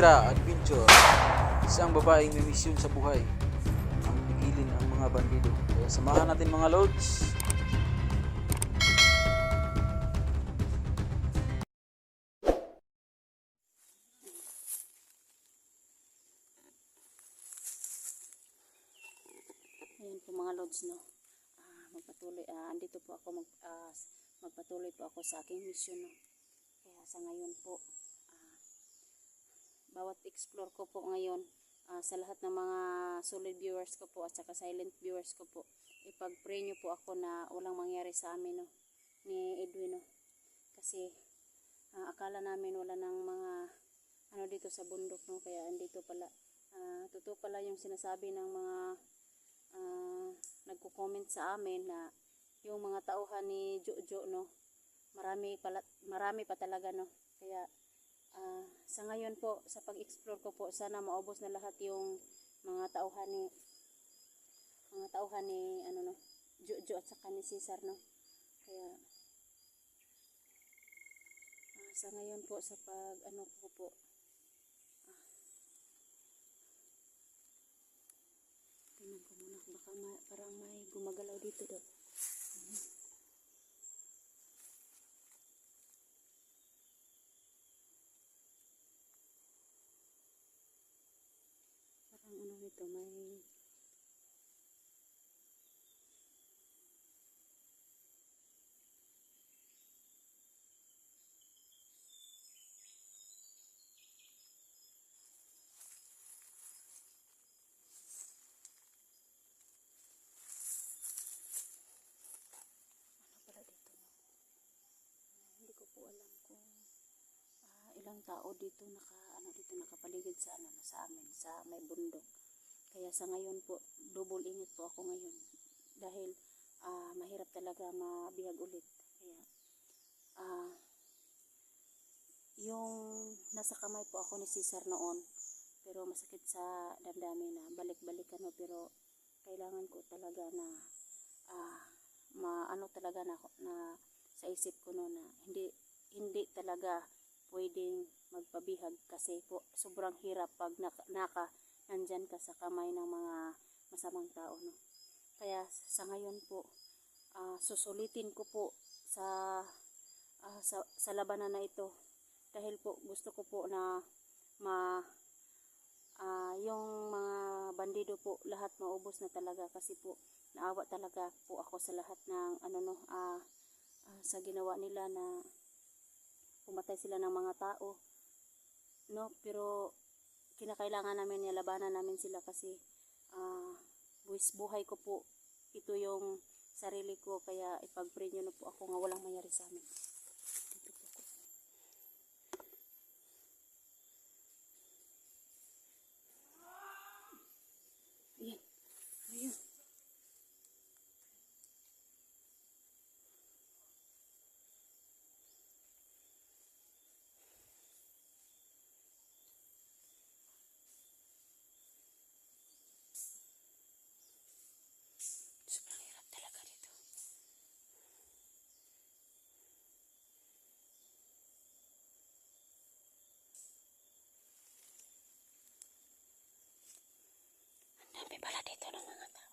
Electra Adventure. Isang babaeng may misyon sa buhay. Ang pigilin ang mga bandido. Kaya samahan natin mga lods. Ayan po mga lods no. Ah, magpatuloy ah andito po ako mag ah, magpatuloy po ako sa aking mission no. Kaya sa ngayon po bawat explore ko po ngayon ah, sa lahat ng mga solid viewers ko po at saka silent viewers ko po ipag-pray nyo po ako na walang mangyari sa amin no ni Edwin no. Kasi ah, akala namin wala nang mga ano dito sa bundok no kaya andito pala ah, totoo pala yung sinasabi ng mga ah, nagko-comment sa amin na yung mga tauhan ni Jojo no marami pala marami pa talaga no kaya ah, sa ngayon po sa pag-explore ko po sana maubos na lahat yung mga tauhan ni mga tauhan ni ano no Jojo at saka ni Cesar no kaya ah, sa ngayon po sa pag ano ko po Tingnan ko muna. Baka ma parang may gumagalaw dito daw. Mhm. Parang ano dito, may... Ano pala dito, no? Ah, hindi ko po alam kung ah, ilang tao dito naka ano dito nakapaligid sa ano sa amin sa may bundok. Kaya sa ngayon po double init po ako ngayon dahil ah, mahirap talaga mabihag ulit. Kaya ah yung nasa kamay po ako ni Cesar noon pero masakit sa damdamin na balik-balikan mo pero kailangan ko talaga na ah maano talaga na, na sa isip ko no na hindi hindi talaga pwedeng magpabihag kasi po sobrang hirap pag naka, naka nandyan ka sa kamay ng mga masamang tao no? Kaya sa ngayon po ah, susulitin ko po sa, ah, sa sa labanan na ito dahil po gusto ko po na ma ah, yung mga bandido po lahat maubos na talaga kasi po naawa talaga po ako sa lahat ng ano no ah, ah, sa ginawa nila na pumatay sila ng mga tao. No pero kinakailangan namin nilabanan namin sila kasi ah, buwis buhay ko po ito yung sarili ko kaya ipag-pray na po ako nga walang mangyari sa amin dami pala dito ng mga tao.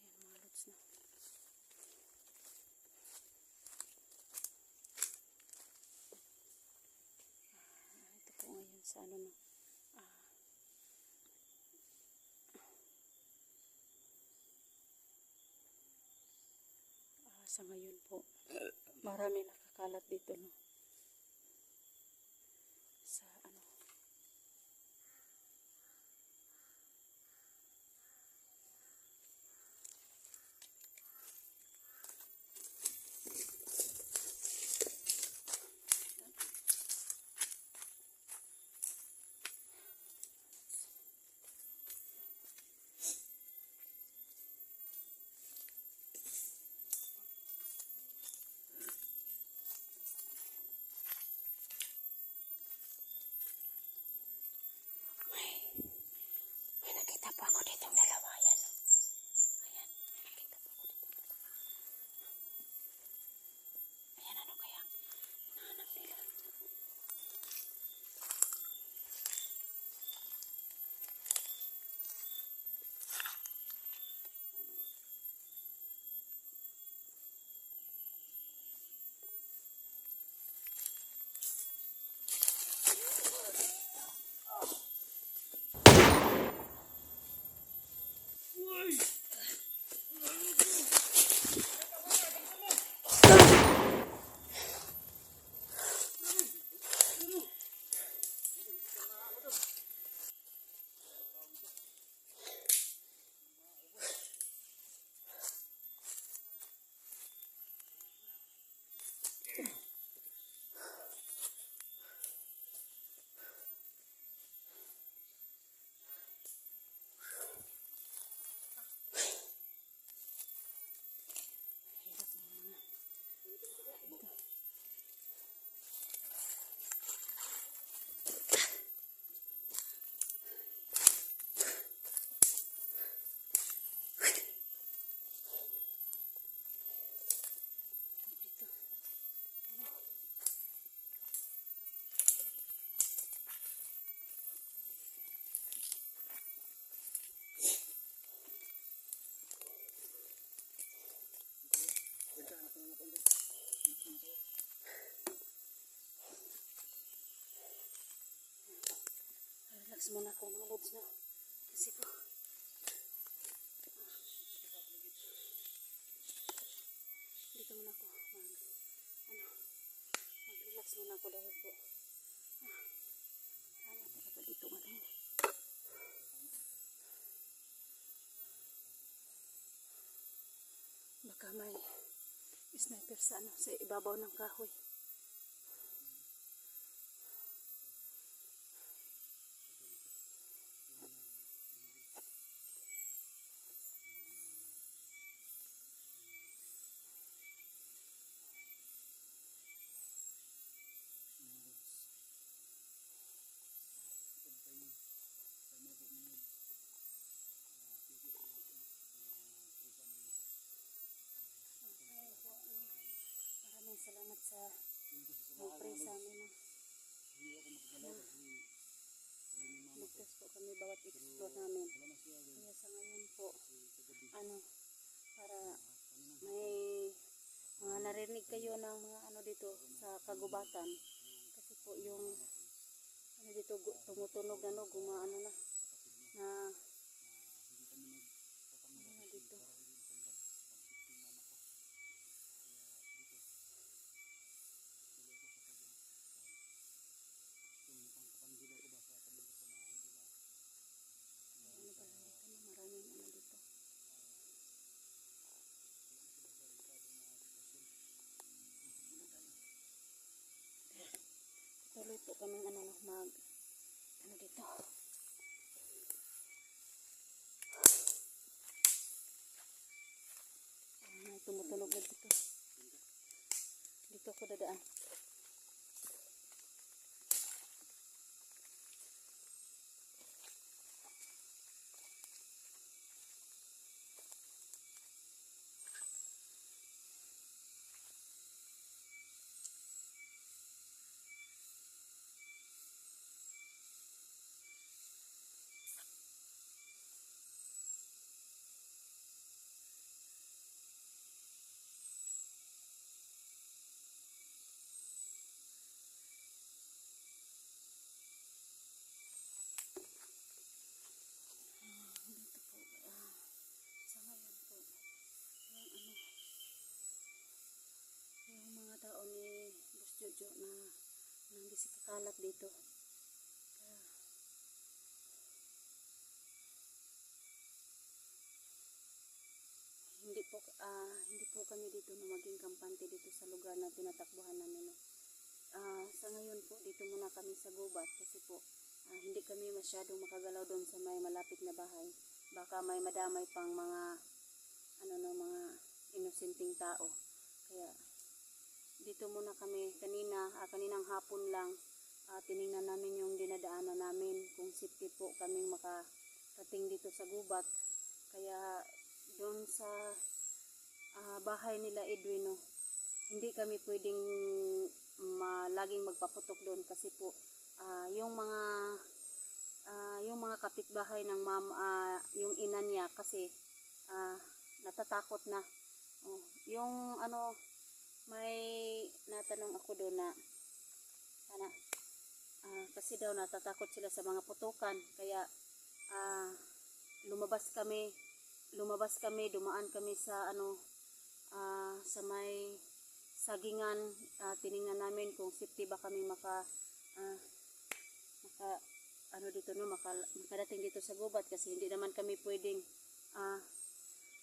Ayan mga lods na. Ah, ito po ngayon sa ano no. Ah, ah, sa ngayon po marami nakakalat dito no. Relax muna ako mga lods no. Kasi po. Dito muna ako mag ano mag-relax muna ako dahil po ah, marami talaga dito ano. Baka may sniper sa ano sa ibabaw ng kahoy. Ayun po, no. Maraming salamat sa nag-pray sa amin. No. Ligtas po kami bawat explore namin. Kaya sa ngayon po, ano, para may mga narinig kayo ng mga ano dito sa kagubatan. Kasi po yung ano dito tumutunog ano, gumaano na na ano na dito. Ano pala dito no? Maraming ano dito. Tuloy po kaming ano no, mag ano dito. Tumutunog na dito. Dito ako dadaan. dito po ah, sa ngayon po yung ano yung mga tao ni Boss Jojo na nang kakalat dito. Kaya hindi po ah, hindi po kami dito na maging kampante dito sa lugar na tinatakbuhan namin. Ah, sa ngayon po dito muna kami sa gubat kasi po ah, hindi kami masyadong makagalaw doon sa may malapit na bahay. Baka may madamay pang mga ano no mga inosenteng tao. Kaya dito muna kami kanina ah, kaninang hapon lang ah, tiningnan namin yung dinadaanan namin kung safety po kaming makarating dito sa gubat. Kaya doon sa ah, bahay nila Edwin no, hindi kami pwedeng ma, laging magpaputok doon kasi po ah, yung mga ah, yung mga kapitbahay ng ma'am ah, yung ina niya kasi ah, natatakot na. Oh, yung ano may natanong ako doon na sana ah, kasi daw natatakot sila sa mga putukan. Kaya ah, lumabas kami lumabas kami dumaan kami sa ano ah, sa may sagingan. Ah, tiningnan namin kung safety ba kami maka ah, maka ano dito no maka, makadating dito sa gubat kasi hindi naman kami pwedeng ah,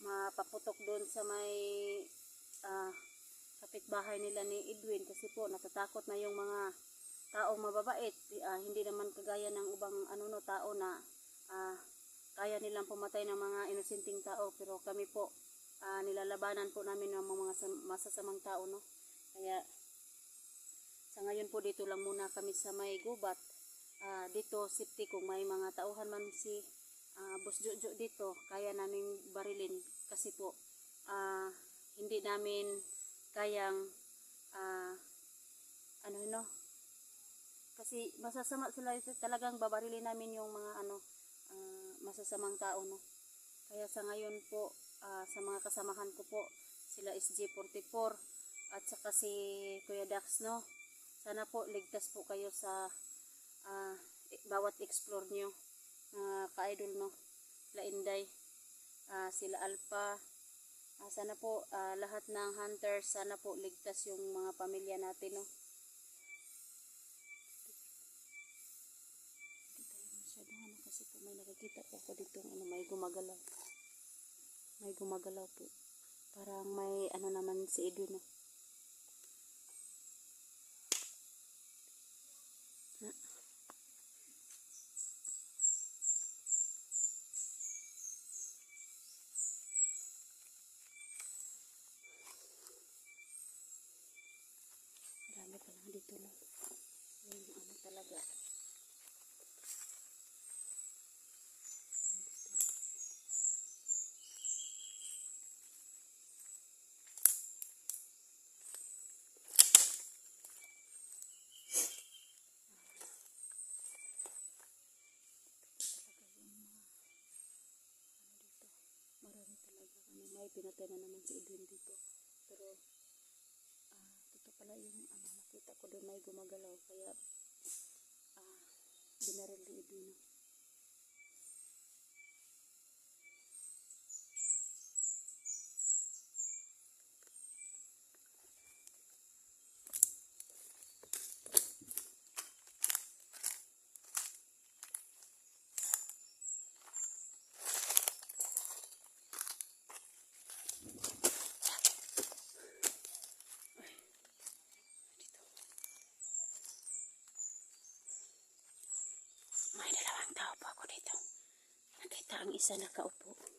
mapaputok doon sa may ah, kapitbahay nila ni Edwin kasi po natatakot na yung mga taong mababait Ah, hindi naman kagaya ng ubang ano no tao na ah, kaya nilang pumatay ng mga inosenteng tao pero kami po ah, nilalabanan po namin ng mga sam- masasamang tao no. Kaya sa ngayon po dito lang muna kami sa may gubat. Ah, dito safety kung may mga tauhan man si ah, Boss Jojo dito kaya namin barilin. Kasi po ah, hindi namin kayang ah, ano no kasi masasama sila talagang babarilin namin yung mga ano ah, masasamang tao no? Kaya sa ngayon po ah, sa mga kasamahan ko po sila SG44 at saka si Kuya Dax no? Sana po ligtas po kayo sa eh, bawat explore nyo mga ka-idol no? Sila Inday ah, sila Alpha Ah, sana po ah, lahat ng hunters sana po ligtas yung mga pamilya natin no Hindi tayo masyadong ano kasi po may nakikita po ako dito ano may gumagalaw may gumagalaw po parang may ano naman si Edwin no Ha? Marami pa lang dito no. Yung ano talaga. Marami talaga ano, may pinatay na naman si Edwin dito. Pero ah totoo pala yung ano nakita ko doon may gumagalaw kaya ah binaril ni Edwin. no. May dalawang tao po ako dito. Nakita ang isa nakaupo.